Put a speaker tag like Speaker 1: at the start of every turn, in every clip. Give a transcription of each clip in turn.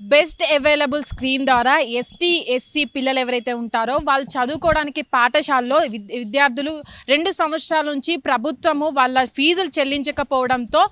Speaker 1: Best available scheme ద్వారా ST SC పిల్లలు ఎవరైతే ఉంటారో వాళ్ళు చదువుకోవడానికి పాఠశాలలో విద్యార్థులు రెండు సంవత్సరాల నుంచి ప్రభుత్వము వాళ్ళ ఫీజులు చెల్లించకపోవడంతో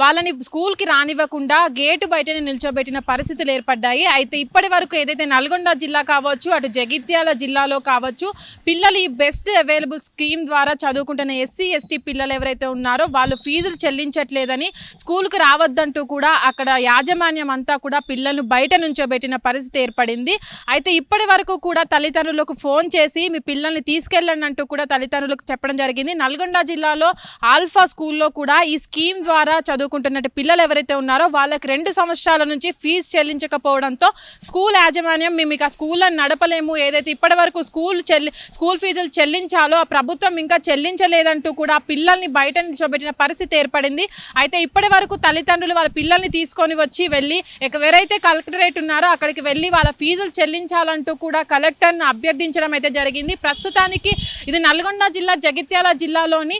Speaker 1: వాళ్ళని స్కూల్కి రానివ్వకుండా గేటు బయటనే నిల్చోబెట్టిన పరిస్థితులు ఏర్పడ్డాయి. అయితే ఇప్పటి వరకు ఏదైతే నల్గొండ జిల్లా కావచ్చు అటు జగిత్యాల జిల్లాలో కావచ్చు పిల్లలు ఈ బెస్ట్ అవైలబుల్ స్కీమ్ ద్వారా చదువుకుంటున్న ఎస్సీ ఎస్టీ పిల్లలు ఎవరైతే ఉన్నారో వాళ్ళు ఫీజులు చెల్లించట్లేదని స్కూల్కి రావద్దంటూ కూడా అక్కడ యాజమాన్యం అంతా కూడా పిల్లలు బయట నుంచోబెట్టిన పరిస్థితి ఏర్పడింది. అయితే ఇప్పటి వరకు కూడా తల్లిదండ్రులకు ఫోన్ చేసి మీ పిల్లల్ని తీసుకెళ్ళండి అంటూ కూడా తల్లిదండ్రులకు చెప్పడం జరిగింది. నల్గొండ జిల్లాలో ఆల్ఫా స్కూల్లో కూడా ఈ స్కీమ్ ద్వారా చదువుకుంటున్న పిల్లలు ఎవరైతే ఉన్నారో వాళ్ళకి రెండు సంవత్సరాల నుంచి ఫీజు చెల్లించకపోవడంతో స్కూల్ యాజమాన్యం మేము ఇక స్కూళ్ళని నడపలేము. ఏదైతే ఇప్పటి వరకు స్కూల్ చెల్లి స్కూల్ ఫీజులు చెల్లించాలో ఆ ప్రభుత్వం ఇంకా చెల్లించలేదంటూ కూడా ఆ పిల్లల్ని బయట నిల్చోబెట్టిన పరిస్థితి ఏర్పడింది. అయితే ఇప్పటి వరకు తల్లిదండ్రులు వాళ్ళ పిల్లల్ని తీసుకొని వచ్చి వెళ్ళి ఎవరైతే ఎవరైతే కలెక్టరేట్ ఉన్నారో అక్కడికి వెళ్ళి వాళ్ళ ఫీజులు చెల్లించాలంటూ కూడా కలెక్టర్ని అభ్యర్థించడం అయితే జరిగింది. ప్రస్తుతానికి ఇది నల్గొండ జిల్లా జగిత్యాల జిల్లాలోని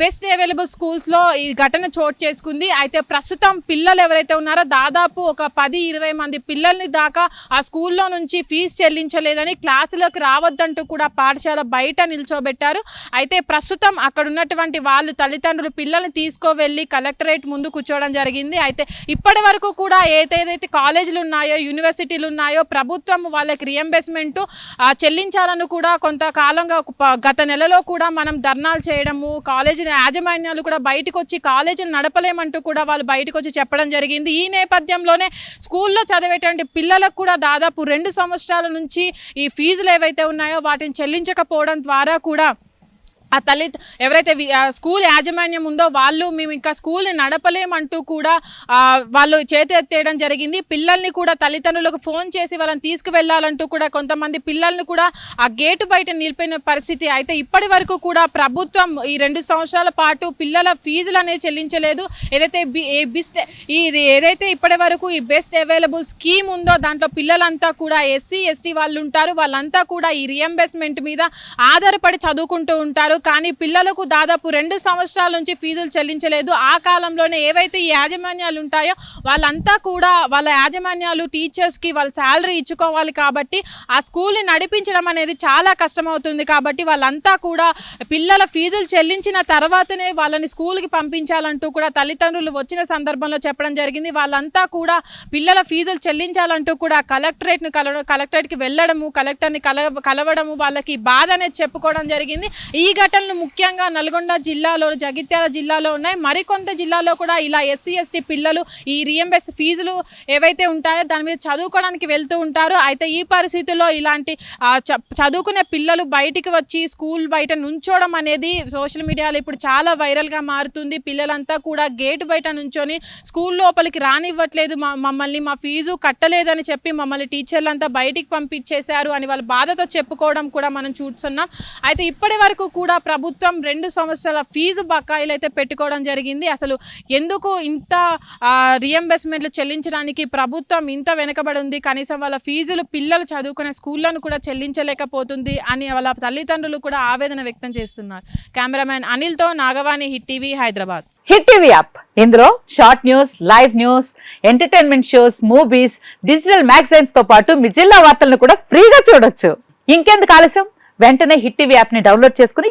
Speaker 1: బెస్ట్ అవైలబుల్ స్కూల్స్లో ఈ ఘటన చోటు చేసుకుంది. అయితే ప్రస్తుతం పిల్లలు ఎవరైతే ఉన్నారో దాదాపు ఒక పది ఇరవై మంది పిల్లల్ని దాకా ఆ స్కూల్లో నుంచి ఫీజు చెల్లించలేదని క్లాసులకు రావద్దంటూ కూడా పాఠశాల బయట నిల్చోబెట్టారు. అయితే ప్రస్తుతం అక్కడ ఉన్నటువంటి వాళ్ళు తల్లిదండ్రులు పిల్లల్ని తీసుకువెళ్ళి కలెక్టరేట్ ముందు కూర్చోవడం జరిగింది. అయితే ఇప్పటి వరకు కూడా ఏదైతే కాలేజీలు ఉన్నాయో యూనివర్సిటీలు ఉన్నాయో ప్రభుత్వం వాళ్ళకి రియంబర్స్మెంట్ చెల్లించాలని కూడా కొంతకాలంగా గత నెలలో కూడా మనం ధర్నాలు చేయడము కాలేజీ యాజమాన్యాలు కూడా బయటకు వచ్చి కాలేజీలు నడపలేమంటూ కూడా వాళ్ళు బయటకు వచ్చి చెప్పడం జరిగింది. ఈ నేపథ్యంలోనే స్కూల్లో చదివేటువంటి పిల్లలకు కూడా దాదాపు రెండు సంవత్సరాల నుంచి ఈ ఫీజులు ఏవైతే ఉన్నాయో వాటిని చెల్లించకపోవడం ద్వారా కూడా ఆ తల్లి ఎవరైతే స్కూల్ యాజమాన్యం ఉందో వాళ్ళు మేము ఇంకా స్కూల్ని నడపలేమంటూ కూడా వాళ్ళు వాళ్ళు చేతెత్తేయడం జరిగింది. పిల్లల్ని కూడా తల్లిదండ్రులకు ఫోన్ చేసి వాళ్ళని తీసుకువెళ్ళాలంటూ కూడా కొంతమంది పిల్లల్ని కూడా ఆ గేటు బయట నిలిపిన పరిస్థితి అయితే ఇప్పటి వరకు కూడా ప్రభుత్వం ఈ రెండు సంవత్సరాల పాటు పిల్లల ఫీజులు అనేవి చెల్లించలేదు. ఏదైతే బి- ఏ బెస్ట్ ఇది ఏదైతే ఇప్పటి వరకు ఈ బెస్ట్ అవైలబుల్ స్కీమ్ ఉందో దాంట్లో పిల్లలంతా కూడా ఎస్సీ ఎస్టీ వాళ్ళు ఉంటారు. వాళ్ళంతా కూడా ఈ రియంబర్స్మెంట్ మీద ఆధారపడి చదువుకుంటూ ఉంటారు. కానీ పిల్లలకు దాదాపు రెండు సంవత్సరాల నుంచి ఫీజులు చెల్లించలేదు. ఆ కాలంలోనే ఏవైతే ఈ యాజమాన్యాలు ఉంటాయో వాళ్ళంతా కూడా వాళ్ళ యాజమాన్యాలు టీచర్స్కి వాళ్ళ శాలరీ ఇచ్చుకోవాలి కాబట్టి ఆ స్కూల్ని నడిపించడం అనేది చాలా కష్టమవుతుంది కాబట్టి వాళ్ళంతా కూడా పిల్లల ఫీజులు చెల్లించిన తర్వాతనే వాళ్ళని స్కూల్కి పంపించాలంటూ కూడా తల్లిదండ్రులు వచ్చిన సందర్భంలో చెప్పడం జరిగింది. వాళ్ళంతా కూడా పిల్లల ఫీజులు చెల్లించాలంటూ కూడా కలెక్టరేట్ను కల కలెక్టరేట్కి వెళ్ళడము కలెక్టర్ని కల కలవడము వాళ్ళకి బాధ అనేది చెప్పుకోవడం జరిగింది. ఈ సంఘటనలు ముఖ్యంగా నల్గొండ జిల్లాలో జగిత్యాల జిల్లాలో ఉన్నాయి. మరికొంత జిల్లాలో కూడా ఇలా ఎస్సీ ఎస్టీ పిల్లలు ఈ రియంబర్స్ ఫీజులు ఏవైతే ఉంటాయో దాని మీద చదువుకోవడానికి వెళ్తూ ఉంటారు. అయితే ఈ పరిస్థితుల్లో ఇలాంటి చ- చదువుకునే పిల్లలు బయటికి వచ్చి స్కూల్ బయట నుంచోవడం అనేది సోషల్ మీడియాలో ఇప్పుడు చాలా వైరల్గా మారుతుంది. పిల్లలంతా కూడా గేటు బయట నుంచొని స్కూల్ లోపలికి రానివ్వట్లేదు. మా మమ్మల్ని మా ఫీజు కట్టలేదని చెప్పి మమ్మల్ని టీచర్లంతా బయటికి పంపించేశారు అని వాళ్ళ బాధతో చెప్పుకోవడం కూడా మనం చూస్తున్నాం. అయితే ఇప్పటి వరకు కూడా ప్రభుత్వం రెండు సంవత్సరాల ఫీజు బకాయిలు అయితే పెట్టుకోవడం జరిగింది. అసలు ఎందుకు ఇంత రియంబర్స్మెంట్లు చెల్లించడానికి ప్రభుత్వం ఇంత వెనకబడి ఉంది కనీసం వాళ్ళ ఫీజులు పిల్లలు చదువుకునే స్కూళ్ళను కూడా చెల్లించలేకపోతుంది అని వాళ్ళ తల్లిదండ్రులు కూడా ఆవేదన వ్యక్తం చేస్తున్నారు. Cameraman అనిల్తో Nagavani Hit TV Hyderabad.
Speaker 2: Hit TV app. ఇందులో short news live news entertainment shows movies digital మ్యాగజైన్స్తో పాటు మీ జిల్లా వార్తలను కూడా ఫ్రీగా చూడొచ్చు. ఇంకెందుకు ఆలస్యం? వెంటనే హిట్ టీవీ యాప్ని డౌన్లోడ్ చేసుకుని